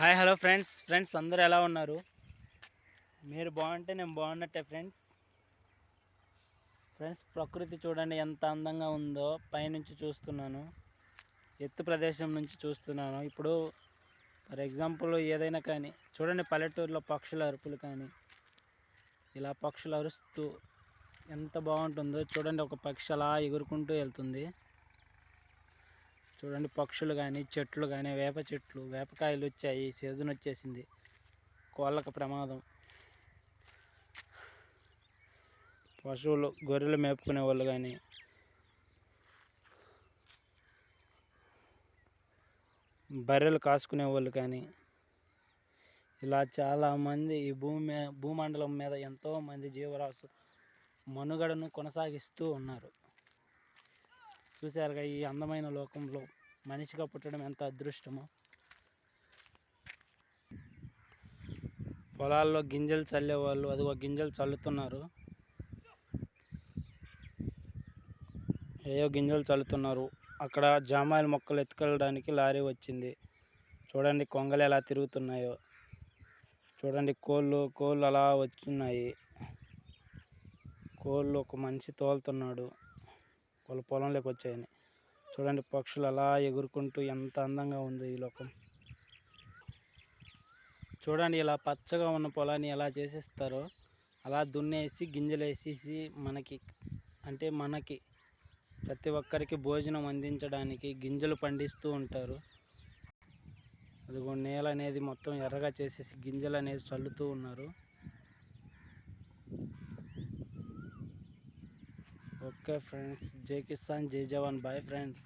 Hi hello friends. Friends అందరూ ఎలా ఉన్నారు? మీరు బాగుంటే నేను బాగున్నట్టే ఫ్రెండ్స్. ఫ్రెండ్స్ ప్రకృతి చూడండి ఎంత అందంగా ఉందో. పైనుంచి చూస్తున్నాను. ఎత్తు ప్రదేశం నుంచి చూస్తున్నాను. ఇప్పుడు ఫర్ ఎగ్జాంపుల్ ఏదైనా కానీ చూడండి పల్లెటూరులో పక్షుల అరుపులు కానీ ఇలా పక్షులు అరుస్తూ ఎంత బాగుంటుందో. చూడండి ఒక పక్షి అలా ఎగురుకుంటూ వెళ్తుంది. చూడండి పక్షులు కానీ చెట్లు కానీ వేప చెట్లు వేపకాయలు వచ్చాయి సీజన్ వచ్చేసింది. కోళ్ళకు ప్రమాదం. పశువులు గొర్రెలు మేపుకునే వాళ్ళు కానీ బర్రెలు కాసుకునే వాళ్ళు కానీ ఇలా చాలామంది ఈ భూమి భూమండలం మీద ఎంతోమంది జీవరాశులు మనుగడను కొనసాగిస్తూ ఉన్నారు. చూశారుగా ఈ అందమైన లోకంలో మనిషిగా పుట్టడం ఎంత అదృష్టమో. పొలాల్లో గింజలు చల్లేవాళ్ళు అదిగో గింజలు చల్లుతున్నారు. ఏయో గింజలు చల్లుతున్నారు. అక్కడ జామాయిల మొక్కలు ఎత్తుకెళ్ళడానికి లారీ వచ్చింది. చూడండి కొంగలు ఎలా తిరుగుతున్నాయో. చూడండి కోళ్ళు కోళ్ళు అలా వచ్చున్నాయి కోళ్ళు ఒక మనిషి తోలుతున్నాడు. వాళ్ళ పొలంలోకి వచ్చాయని. చూడండి పక్షులు అలా ఎగురుకుంటూ ఎంత అందంగా ఉంది ఈ లోకం. చూడండి ఇలా పచ్చగా ఉన్న పొలాన్ని ఎలా చేసేస్తారో. అలా దున్నేసి గింజలు వేసేసి మనకి అంటే మనకి ప్రతి ఒక్కరికి భోజనం అందించడానికి గింజలు పండిస్తూ ఉంటారు. అదిగో నేల అనేది మొత్తం ఎర్రగా చేసేసి గింజలు అనేది చల్లుతూ ఉన్నారు. Okay friends. జై కిసాన్ జై జవాన్. Bye friends.